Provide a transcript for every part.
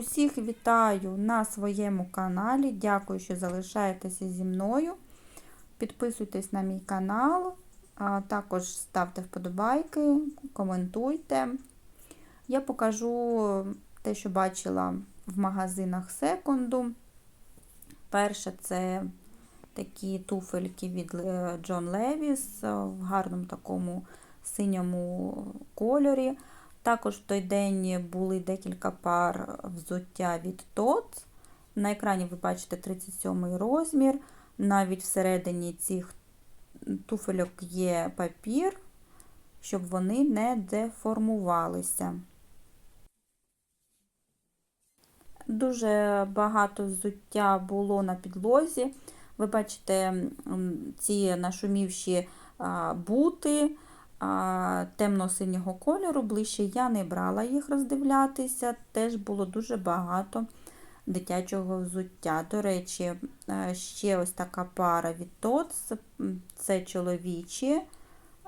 Усіх вітаю на своєму каналі. Дякую, що залишаєтеся зі мною. Підписуйтесь на мій канал, а також ставте вподобайки, коментуйте. Я покажу те, що бачила в магазинах секунду. Перше це такі туфельки від Джон Левіс в гарному такому синьому кольорі. Також в той день були декілька пар взуття від TOTS. На екрані ви бачите 37 розмір. Навіть всередині цих туфельок є папір, щоб вони не деформувалися. Дуже багато взуття було на підлозі. Ви бачите ці нашумівші бути темно-синього кольору, ближче я не брала їх роздивлятися, теж було дуже багато дитячого взуття. До речі, ще ось така пара від TOTS, це чоловічі.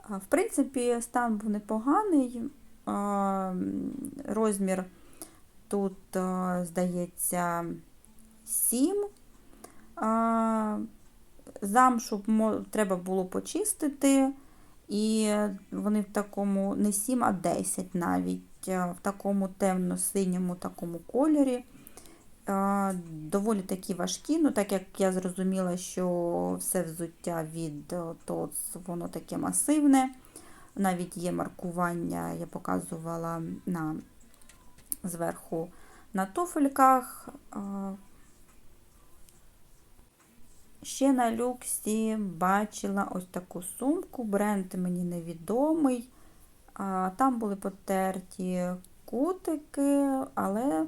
В принципі, стан був непоганий. Розмір тут, здається, 7. Замшу треба було почистити. І вони в такому не 7, а 10 навіть, в такому темно-синьому такому кольорі. Доволі такі важкі, ну так як я зрозуміла, що все взуття від ТОЦ, воно таке масивне. Навіть є маркування, я показувала на, зверху на туфельках. Ще на люксі бачила ось таку сумку, бренд мені невідомий. Там були потерті кутики, але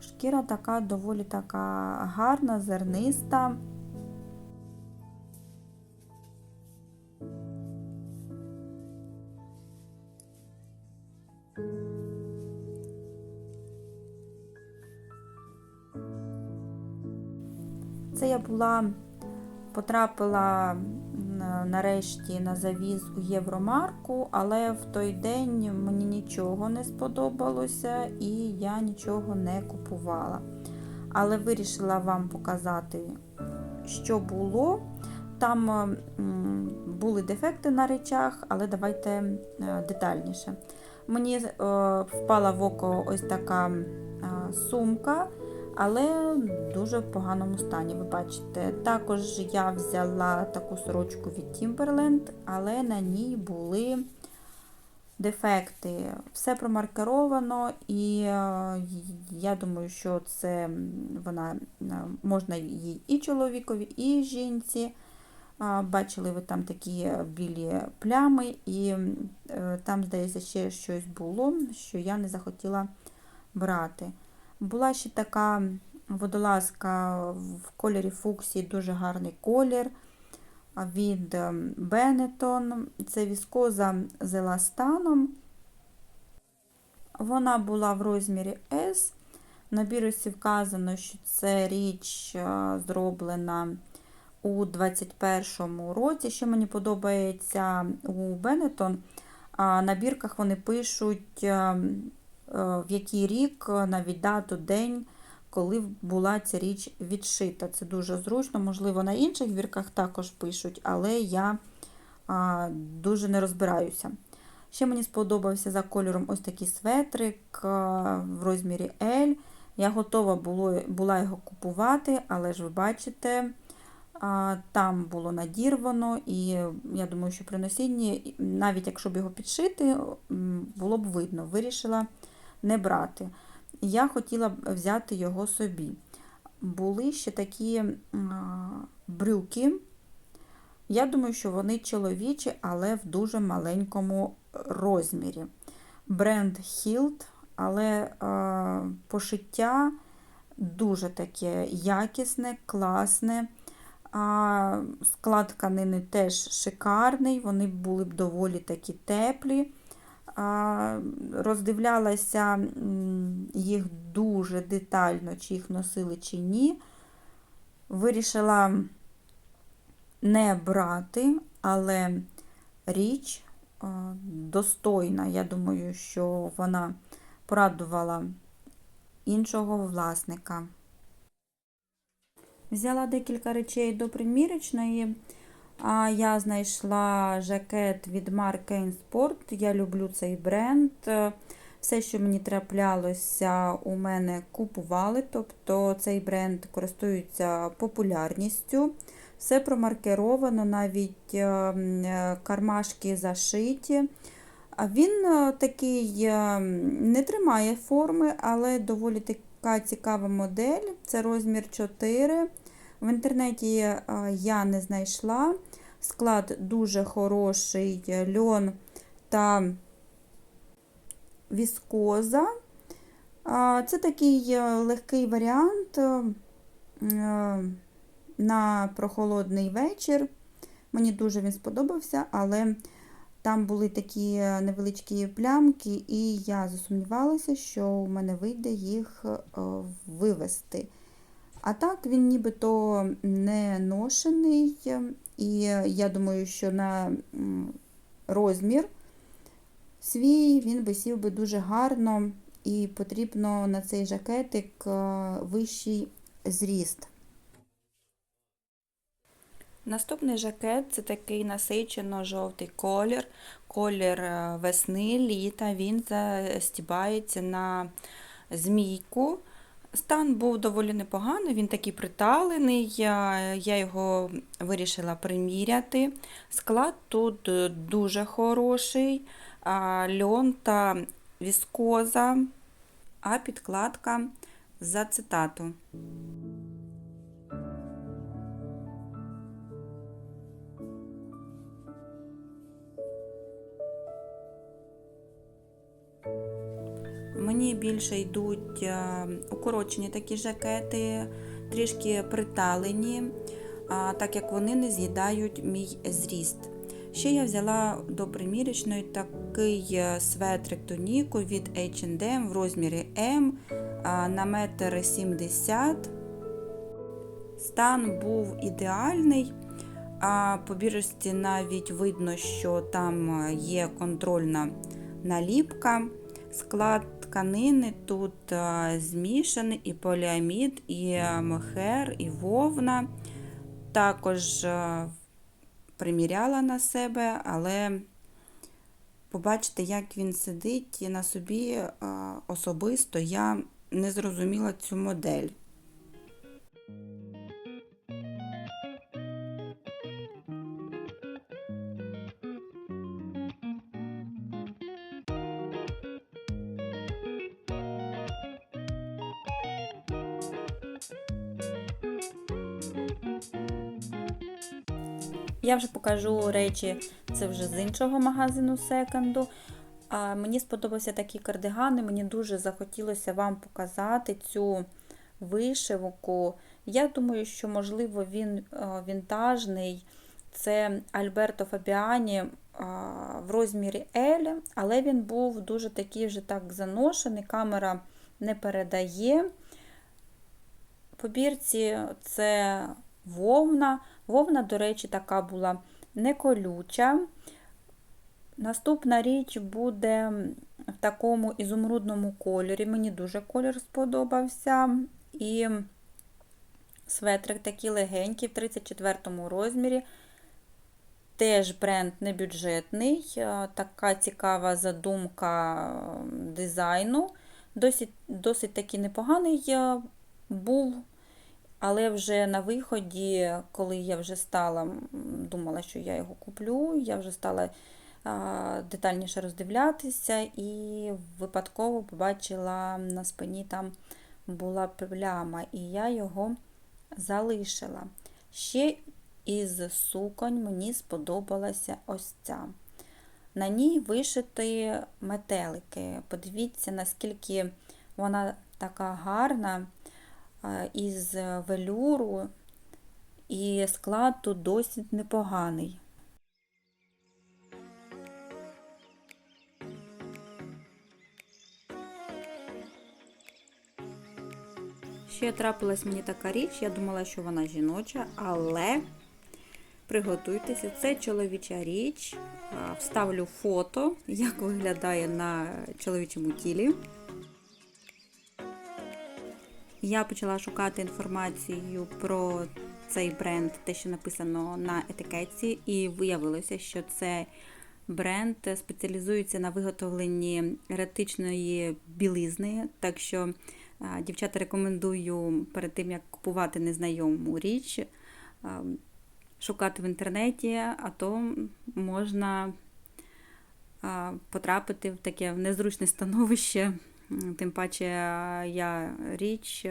шкіра така доволі така гарна, зерниста. Це я була Потрапила нарешті на завіз у Євромарку, але в той день мені нічого не сподобалося і я нічого не купувала. Але вирішила вам показати, що було. Там були дефекти на речах, але давайте е, детальніше. Мені е, впала в око ось така сумка але дуже в поганому стані, ви бачите. Також я взяла таку сорочку від Timberland, але на ній були дефекти. Все промаркеровано, і е, я думаю, що це вона е, можна їй і чоловікові, і жінці. Бачили ви там такі білі плями, і е, там, здається, ще щось було, що я не захотіла брати. Була ще така водолазка в кольорі фуксії, дуже гарний колір від Benetton. Це віскоза з еластаном. Вона була в розмірі S. На бірусі вказано, що це річ зроблена у 2021 році. Що мені подобається у Benetton, на бірках вони пишуть Е, в який рік, е, навіть дату, день, коли була ця річ відшита. Це дуже зручно, можливо, на інших вірках також пишуть, але я дуже не розбираюся. Ще мені сподобався за кольором ось такий светрик е, в розмірі L. Я готова була його купувати, але ж ви бачите, там було надірвано, і я думаю, що при носінні, навіть якщо б його підшити, було б видно. Вирішила не брати. Я хотіла б взяти його собі. Були ще такі брюки. Я думаю, що вони чоловічі, але в дуже маленькому розмірі. Бренд Hilt, але пошиття дуже таке якісне, класне. Склад тканини теж шикарний, вони були б доволі такі теплі роздивлялася їх дуже детально, чи їх носили, чи ні. Вирішила не брати, але річ достойна. Я думаю, що вона порадувала іншого власника. Взяла декілька речей до примірочної. А я знайшла жакет від марки Sport. Я люблю цей бренд. Все, що мені траплялося, у мене купували, тобто цей бренд користується популярністю. Все промаркеровано, навіть е, кармашки зашиті. Він е, такий е, не тримає форми, але доволі така цікава модель. Це розмір 4. В інтернеті я не знайшла. Склад дуже хороший, льон та віскоза. Це такий легкий варіант на прохолодний вечір. Мені дуже він сподобався, але там були такі невеличкі плямки, і я засумнівалася, що у мене вийде їх вивести. А так, він нібито не ношений, і я думаю, що на розмір свій він висів би дуже гарно, і потрібно на цей жакетик вищий зріст. Наступний жакет це такий насичено-жовтий колір, колір весни, літа. Він застібається на змійку. Стан був доволі непоганий, він такий приталений, я, я його вирішила приміряти. Склад тут дуже хороший, льон та віскоза, а підкладка за цитату. Мені більше йдуть е, укорочені такі жакети, трішки приталені, так як вони не з'їдають мій зріст. Ще я взяла до примірочної такий е, светрик тоніку від H&M в розмірі М на 1,70 м. Стан був ідеальний, а по бірочці навіть видно, що там е, є контрольна наліпка. Склад тканини тут змішані і поліамід, і е, мохер, і вовна. Також е, приміряла на себе, але побачите, як він сидить на собі особисто я не зрозуміла цю модель. Я вже покажу речі, це вже з іншого магазину секонду. А Мені сподобався такі кардигани, мені дуже захотілося вам показати цю вишивку. Я думаю, що, можливо, він вінтажний. Це Альберто Фабіані в розмірі L, але він був дуже такий вже так заношений, камера не передає. По бірці це вовна. Вовна, до речі, така була не колюча. Наступна річ буде в такому ізумрудному кольорі. Мені дуже колір сподобався. І светрик такий легенький, в 34 розмірі. Теж бренд небюджетний, така цікава задумка дизайну. Досить досить таки непоганий був. Але вже на виході, коли я вже стала, думала, що я його куплю, я вже стала детальніше роздивлятися і випадково побачила на спині там була пляма, і я його залишила. Ще із суконь мені сподобалася ось ця. На ній вишити метелики. Подивіться, наскільки вона така гарна із велюру, і склад тут досить непоганий. Ще трапилась мені така річ, я думала, що вона жіноча, але приготуйтеся, це чоловіча річ. Вставлю фото, як виглядає на чоловічому тілі. Я почала шукати інформацію про цей бренд, те, що написано на етикетці, і виявилося, що це бренд спеціалізується на виготовленні еретичної білизни. Так що, дівчата, рекомендую перед тим, як купувати незнайому річ, шукати в інтернеті, а то можна потрапити в таке незручне становище. Тим паче я річ,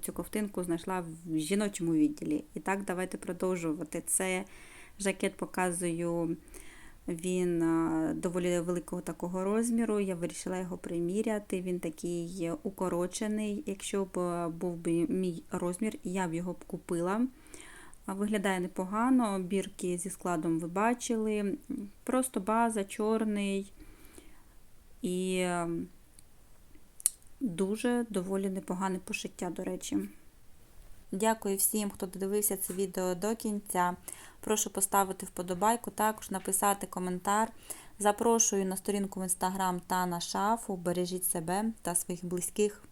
цю ковтинку знайшла в жіночому відділі. І так, давайте продовжувати. Це жакет показую. Він доволі великого такого розміру. Я вирішила його приміряти. Він такий укорочений. Якщо б був би мій розмір, я б його б купила. Виглядає непогано. Бірки зі складом ви бачили. Просто база, чорний і е, дуже доволі непогане пошиття, до речі. Дякую всім, хто додивився це відео до кінця. Прошу поставити вподобайку, також написати коментар. Запрошую на сторінку в інстаграм та на шафу. Бережіть себе та своїх близьких.